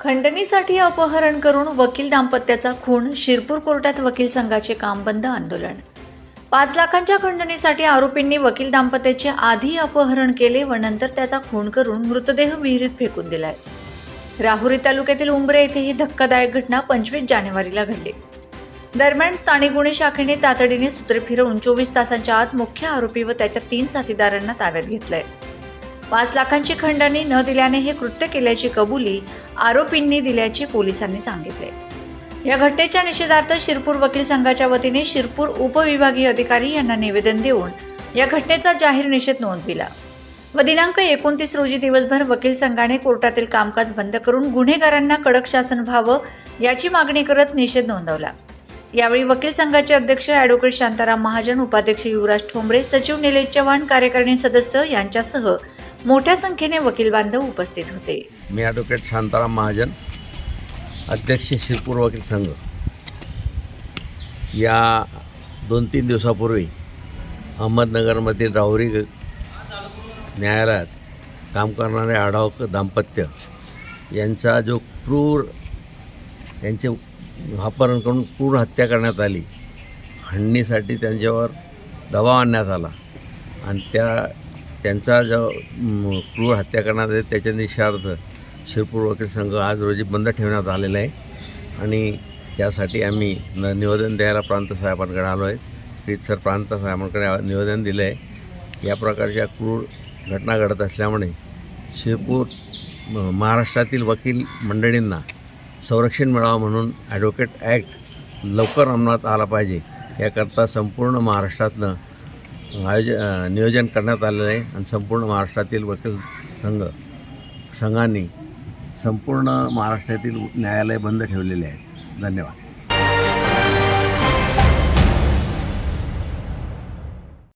खंडणीसाठी अपहरण करून वकील दाम्पत्याचा खून शिरपूर कोर्टात वकील संघाचे काम बंद आंदोलन. पाच लाखांच्या खंडणीसाठी आरोपींनी वकील दाम्पत्याचे आधी अपहरण केले व नंतर त्याचा खून करून मृतदेह विहिरीत फेकून दिलाय. राहुरी तालुक्यातील उंबरे येथे ही धक्कादायक घटना पंचवीस जानेवारीला घडली. दरम्यान स्थानिक गुन्हे शाखेने तातडीने सूत्रे फिरवून चोवीस तासांच्या आत मुख्य आरोपी व त्याच्या तीन साथीदारांना ताब्यात घेतलंय. पाच लाखांची खंडणी न दिल्याने हे कृत्य केल्याची कबुली आरोपींनी दिल्याचे पोलिसांनी सांगितले. या घटनेच्या निषेधार्थ शिरपूर वकील संघाच्या वतीने शिरपूर उपविभागीय अधिकारी यांना निवेदन देऊन या घटनेचा जाहीर निषेध नोंदविला. व दिनांक एकोणतीस रोजी दिवसभर वकील संघाने कोर्टातील कामकाज बंद करून गुन्हेगारांना कडक शासन व्हावं याची मागणी करत निषेध नोंदवला. यावेळी वकील संघाचे अध्यक्ष ॲडव्होकेट शांताराम महाजन उपाध्यक्ष युवराज ठोंबरे सचिव निलेश चव्हाण कार्यकारिणी सदस्य यांच्यासह मोठ्या संख्येने वकील बांधव उपस्थित होते. मी ॲडव्होकेट शांताराम महाजन अध्यक्ष शिरपूर वकील संघ. या दोन तीन दिवसापूर्वी अहमदनगरमधील राहुरी न्यायालयात काम करणारे आढावक दाम्पत्य यांचा जो क्रूर यांचे अपहरण करून क्रूर हत्या करण्यात आली खंडणीसाठी त्यांच्यावर दबाव आणण्यात आला. आणि त्या त्यांचा जो क्रूर हत्या करण्यात आहे त्याच्या निषार्थ शिरपूर वकील संघ आज रोजी बंद ठेवण्यात आलेला आहे. आणि त्यासाठी आम्ही न निवेदन द्यायला प्रांत साहेबांकडे आलो आहे. रीतसर प्रांत साहेबांकडे निवेदन दिलं आहे. या प्रकारच्या क्रूर घटना घडत असल्यामुळे शिरपूर महाराष्ट्रातील वकील मंडळींना संरक्षण मिळावं म्हणून ॲडव्होकेट ॲक्ट लवकर अंमलात आला पाहिजे. याकरता संपूर्ण महाराष्ट्रातनं आयोज नियोजन करण्यात आलेलं आहे आणि संपूर्ण महाराष्ट्रातील वकील संघ संघांनी संपूर्ण महाराष्ट्रातील न्यायालय बंद ठेवलेले आहे धन्यवाद.